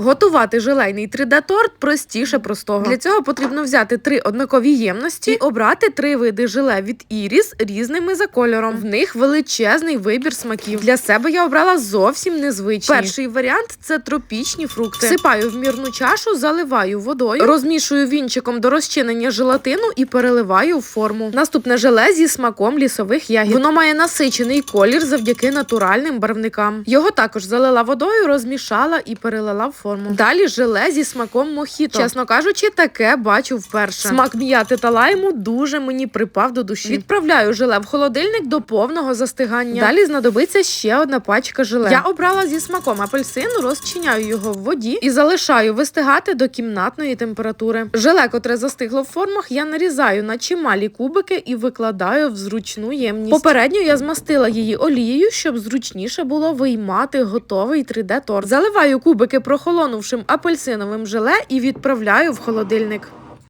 Готувати желейний 3D-торт простіше простого. Для цього потрібно взяти три однакові ємності і обрати три види желе від Іріс різними за кольором. В них величезний вибір смаків. Для себе я обрала зовсім незвичні. Перший варіант це тропічні фрукти. Всипаю в мірну чашу, заливаю водою, розмішую вінчиком до розчинення желатину і переливаю в форму. Наступне желе зі смаком лісових ягід. Воно має насичений колір завдяки натуральним барвникам. Його також залила водою, розмішала і перелила в форму. Далі желе зі смаком мохіто. Чесно кажучи, таке бачу вперше. Смак м'яти та лайму дуже мені припав до душі. Відправляю желе в холодильник до повного застигання. Далі знадобиться ще одна пачка желе. Я обрала зі смаком апельсину, розчиняю його в воді і залишаю вистигати до кімнатної температури. Желе, котре застигло в формах, я нарізаю на чималі кубики і викладаю в зручну ємність. Попередньо я змастила її олією, щоб зручніше було виймати готовий 3D торт. Заливаю кубики прохолонувшим апельсиновим желе і відправляю в холодильник.